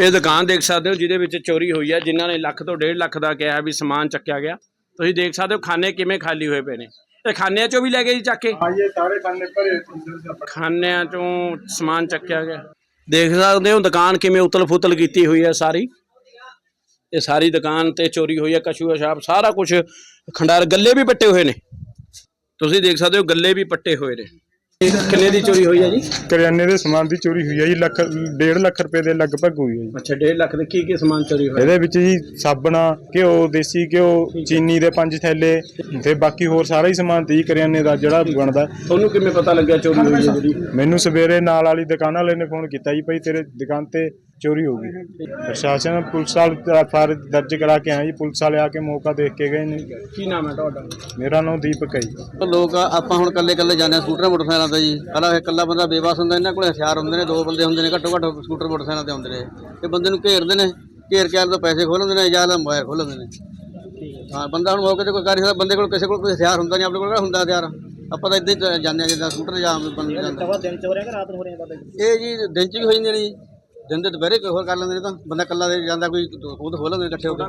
ਇਹ ਦੁਕਾਨ ਦੇਖ ਸਕਦੇ ਹੋ ਜਿਹਦੇ ਵਿੱਚ ਚੋਰੀ ਹੋਈ ਹੈ ਜਿਨ੍ਹਾਂ ਨੇ ਲੱਖ ਤੋਂ ਡੇਢ ਲੱਖ ਦਾ ਕਿਹਾ ਵੀ ਸਮਾਨ ਚੱਕਿਆ ਗਿਆ। ਤੁਸੀਂ ਦੇਖ ਸਕਦੇ ਹੋ ਖਾਨੇ ਕਿਵੇਂ ਖਾਲੀ ਹੋਏ ਪਏ ਨੇ। ਇਹ ਖਾਨਿਆਂ ਚੋਂ ਵੀ ਲੈ ਗਏ ਜੀ ਚੱਕ ਕੇ? ਹਾਂ ਇਹ ਸਾਰੇ ਖਾਨੇ ਭਰੇ ਖਾਨਿਆਂ ਚੋਂ ਸਮਾਨ ਚੱਕਿਆ ਗਿਆ। ਦੇਖ ਸਕਦੇ ਹੋ ਦੁਕਾਨ ਕਿਵੇਂ ਉਤਲ-ਫੁਤਲ ਕੀਤੀ ਹੋਈ ਹੈ ਸਾਰੀ। ਇਹ ਸਾਰੀ ਦੁਕਾਨ ਤੇ ਚੋਰੀ ਹੋਈ ਹੈ ਕਸ਼ੂਆ ਸ਼ਾਪ ਸਾਰਾ ਕੁਝ ਖੰਡਾਰ ਗੱਲੇ ਵੀ ਪੱਟੇ ਹੋਏ ਨੇ। ਤੁਸੀਂ ਦੇਖ ਸਕਦੇ ਹੋ ਗੱਲੇ ਵੀ ਪੱਟੇ ਹੋਏ ਨੇ। ਕਿੰਨੇ ਦੀ ਚੋਰੀ ਹੋਈ ਹੈ ਜੀ? ਕਰਿਆਨੇ ਦੇ ਸਮਾਨ ਦੀ ਚੋਰੀ ਹੋਈ ਹੈ ਜੀ ਲੱਖ 1.5 ਲੱਖ ਰੁਪਏ ਦੇ ਲਗਭਗ ਹੋਈ ਹੈ ਜੀ। ਅੱਛਾ 1.5 ਲੱਖ ਦੇ ਕੀ ਕੀ ਸਮਾਨ ਚੋਰੀ ਹੋਇਆ? ਇਹਦੇ ਵਿੱਚ ਜੀ ਸਾਬਣਾ ਘਿਓ ਦੇਸੀ ਘਿਓ ਚੀਨੀ ਦੇ ਪੰਜ ਥੈਲੇ ਤੇ ਬਾਕੀ ਹੋਰ ਸਾਰਾ ਹੀ ਸਮਾਨ ਤੀ ਕਰਿਆਨੇ ਦਾ ਜਿਹੜਾ ਬਣਦਾ। ਤੁਹਾਨੂੰ ਕਿਵੇਂ ਪਤਾ ਲੱਗਿਆ ਚੋਰੀ ਹੋਈ ਹੈ ਜਿਹੜੀ ਮੈਨੂੰ ਸਵੇਰੇ ਨਾਲ ਵਾਲੀ ਦੁਕਾਨ ਵਾਲੇ ਨੇ ਫੋਨ ਕੀਤਾ ਜੀ ਭਾਈ ਤੇਰੇ ਦੁਕਾਨ ਤੇ ਚੋਰੀ ਹੋ ਗਈ। ਪ੍ਰਸ਼ਾਸਨ ਪੁਲਿਸ ਵਾਲ ਫਾਰ ਦਰਜ ਕਰਾ ਕੇ ਆਏ ਜੀ। ਪੁਲਿਸ ਵਾਲੇ ਆ ਕੇ ਮੌਕਾ ਦੇਖ ਕੇ ਗਏ ਨੇ। ਕੀ ਨਾਮ ਹੈ ਤੁਹਾਡਾ? ਮੇਰਾ ਨਾਮ ਦੀਪਕ ਹੈ ਜੀ। ਲੋਕ ਆ- ਆਪਾਂ ਹੁਣ ਕੱਲੇ ਕੱਲੇ ਜਾਂਦੇ ਆ ਸਕੂਟਰ ਮੋਟਰਸਾਈਕਲਾਂ ਤੇ ਜੀ। ਪਹਿਲਾਂ ਇਕੱਲਾ ਬੰਦਾ ਬੇਵਾਸ ਹੁੰਦਾ ਇਹਨਾਂ ਕੋਲ ਹਥਿਆਰ ਹੁੰਦੇ ਨੇ ਦੋ ਬੰਦੇ ਹੁੰਦੇ ਨੇ ਘੱਟੋ ਘੱਟ ਸਕੂਟਰ ਮੋਟਰਸਾਈਕਲਾਂ ਤੇ ਹੁੰਦੇ ਨੇ। ਇਹ ਬੰਦੇ ਨੂੰ ਘੇਰਦੇ ਨੇ ਘੇਰ ਕੇ ਆਲੇ ਤੋਂ ਪੈਸੇ ਖੋਹ ਲੈਂਦੇ ਨੇ ਜਾਂ ਆਲੇ ਮੋਬਾਈਲ ਖੋਹ ਲੈਂਦੇ ਨੇ। ਹਾਂ ਬੰਦਾ ਹੁਣ ਮੌਕੇ ਤੇ ਕੋਈ ਕਰ ਨਹੀਂ ਸਕਦਾ ਬੰਦੇ ਕੋਲ ਕਿਸੇ ਕੋਲ ਕੋਈ ਹਥਿਆਰ ਹੁੰਦਾ ਨਹੀਂ ਆਪਣੇ ਕੋਲ ਕਿਹੜਾ ਹੁੰਦਾ ਹਥਿਆਰ। ਆਪਾਂ ਤਾਂ ਇਦਾਂ ਹੀ ਜਾਂਦੇ ਆ ਜਿੱਦਾਂ ਸਕੂਟਰ ਜਾਂ ਆਮ ਬੰਦੇ ਜਾਂਦਾ ਦਿਨ ਚ ਹੋ ਰਿਹਾ ਕਿ ਰਾਤ ਨੂੰ ਹੋ ਰਿਹਾ ਪਤਾ ਇਹ ਜੀ ਦਿਨ ਚ ਵੀ ਹੋ ਜਾਂਦੇ ਨੇ ਜੀ। ਦਿਨ ਦੇ ਦੁਪਹਿਰੇ ਕੋਈ ਹੋਰ ਕਰ ਲੈਂਦੇ ਨੇ ਤਾਂ ਬੰਦਾ ਇਕੱਲਾ ਦੇ ਜਾਂਦਾ ਕੋਈ ਉਹ ਤਾਂ ਲੈਂਦੇ ਇਕੱਠੇ ਹੋ ਕੇ।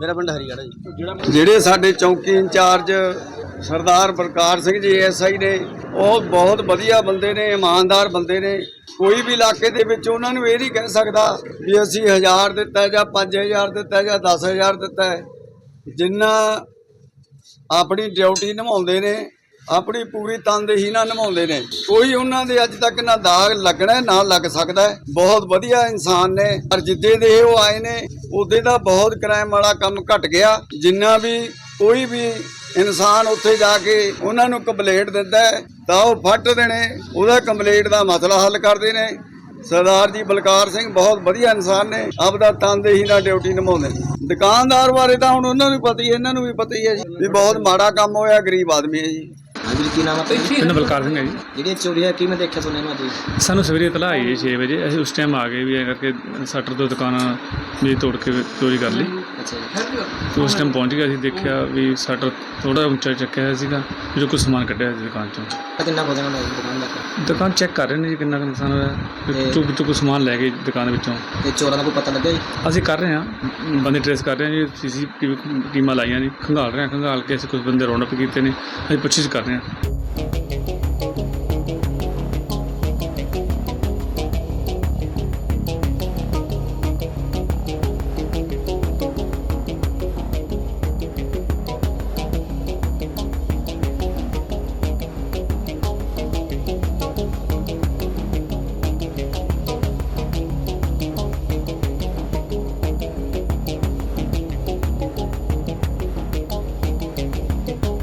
ਮੇਰਾ ਪਿੰਡ ਹਰੀਗੜ੍ਹ ਜੀ। ਜਿਹੜੇ ਸਾਡੇ ਚੌਂਕੀ ਇੰਚਾਰਜ ਸਰਦਾਰ ਬਲਕਾਰ ਸਿੰਘ ਜੀ ਐਸਆਈ ਨੇ ਉਹ ਬਹੁਤ ਵਧੀਆ ਬੰਦੇ ਨੇ ਇਮਾਨਦਾਰ ਬੰਦੇ ਨੇ। ਕੋਈ ਵੀ ਇਲਾਕੇ ਦੇ ਵਿੱਚ ਉਹਨਾਂ ਨੂੰ ਇਹ ਨਹੀਂ ਕਹਿ ਸਕਦਾ ਵੀ ਅਸੀਂ 1000 ਦਿੱਤਾ ਜਾਂ 5000 ਦਿੱਤਾ ਜਾਂ 10000 ਦਿੱਤਾ ਜਿੰਨਾ ਆਪਣੀ ਡਿਊਟੀ ਨਿਭਾਉਂਦੇ ਨੇ ਆਪਣੀ ਪੂਰੀ ਤਨਦੇਹੀ ਨਾਲ ਨਿਭਾਉਂਦੇ ਨੇ। ਕੋਈ ਉਹਨਾਂ ਦੇ ਅੱਜ ਤੱਕ ਨਾ ਦਾਗ ਲੱਗਣਾ ਨਾ ਲੱਗ ਸਕਦਾ ਬਹੁਤ ਵਧੀਆ ਇਨਸਾਨ ਨੇ। ਪਰ ਜਿੱਦੇ ਦੇ ਉਹ ਆਏ ਨੇ, ਉਹਦੇ ਦਾ ਬਹੁਤ ਕ੍ਰਾਈਮ ਵਾਲਾ ਕੰਮ ਘਟ ਗਿਆ। ਜਿੰਨਾ ਵੀ ਕੋਈ ਵੀ ਇਨਸਾਨ ਉੱਥੇ ਜਾ ਕੇ ਉਹਨਾਂ ਨੂੰ ਕੰਪਲੇਂਟ ਦਿੰਦਾ ਤਾਂ ਉਹ ਫੱਟ ਦੇਣੇ। ਉਹਦਾ ਕੰਪਲੇਂਟ ਦਾ ਮਸਲਾ ਹੱਲ ਕਰਦੇ ਨੇ। ਸਰਦਾਰ ਜੀ ਬਲਕਾਰ ਸਿੰਘ ਬਹੁਤ ਵਧੀਆ ਇਨਸਾਨ ਨੇ। ਆਪਦਾ ਤਨਦੇਹੀ ਨਾਲ ਡਿਊਟੀ ਨਿਭਾਉਂਦੇ। ਨੇ ਦੁਕਾਨਦਾਰ ਬਾਰੇ ਤਾਂ ਹੁਣ ਉਹਨਾਂ ਨੂੰ ਪਤਾ ਹੀ, ਇਹਨਾਂ ਨੂੰ ਵੀ ਪਤਾ ਹੀ ਹੈ ਜੀ। ਵੀ ਬਹੁਤ ਮਾੜਾ ਕੰਮ ਹੋਇਆ, ਗਰੀਬ ਆਦਮੀ ਹੈ ਜੀ। ਹਾਂਜੀ ਕੀ ਨਾਮ ਬਲਕਾਰ ਸਿੰਘ ਹੈ ਜੀ। ਜਿਹੜੀ ਇਹ ਚੋਰੀ ਹੈ ਕਿਵੇਂ ਦੇਖਿਆ ਸੁਣਿਆ ਮੈਂ ਜੀ ਸਾਨੂੰ ਸਵੇਰੇ ਇਤਲਾਹ ਆਈ 6 ਵਜੇ। ਅਸੀਂ ਉਸ ਟਾਈਮ ਆ ਗਏ ਵੀ ਐਂ ਕਰਕੇ ਸੱਟਰ ਤੋਂ ਦੁਕਾਨਾਂ ਵੀ ਤੋੜ ਕੇ ਚੋਰੀ ਕਰ ਲਈ। ਅੱਛਾ ਜੀ ਤੇ ਉਸ ਟਾਈਮ ਪਹੁੰਚ ਗਿਆ ਅਸੀਂ ਦੇਖਿਆ ਵੀ ਸੱਟਰ ਥੋੜਾ ਉੱਚਾ ਚੱਕਿਆ ਹੋਇਆ ਸੀਗਾ ਜੋ ਕੁਝ ਸਮਾਨ ਕੱਢਿਆ ਸੀ ਦੁਕਾਨ ਚੋਂ। ਕਿੰਨਾ ਹੋ ਜਾਣਾ ਦੁਕਾਨ ਦਾ? ਦੁਕਾਨ ਚੈੱਕ ਕਰ ਰਹੇ ਨੇ ਜੀ ਕਿੰਨਾ ਕੁ ਨੁਕਸਾਨ ਹੋਇਆ। ਚੁੱਕ ਚੁੱਕ ਸਮਾਨ ਲੈ ਗਏ ਦੁਕਾਨ ਵਿੱਚੋਂ। ਤੇ ਚੋਰਾਂ ਦਾ ਕੋਈ ਪਤਾ ਲੱਗਿਆ ਜੀ? ਅਸੀਂ ਕਰ ਰਹੇ ਹਾਂ। ਬੰਦੇ ਟ੍ਰੇਸ ਕਰ ਰਹੇ ਹਾਂ ਜੀ ਸੀਸੀ ਟੀਮਾਂ ਲਾਈਆਂ ਜੀ ਖੰਗਾਲ ਰਹੇ ਹਾਂ ਖੰਗਾਲ ਕੇ ਅਸੀਂ ਕੁਝ ਬੰਦੇ ਰੌਂਡ ਅਪ ਕੀਤੇ ਨੇ। ਅਸੀਂ ਪੁੱਛਿਸ਼ ਕਰ ਰਹੇ ਹਾਂ।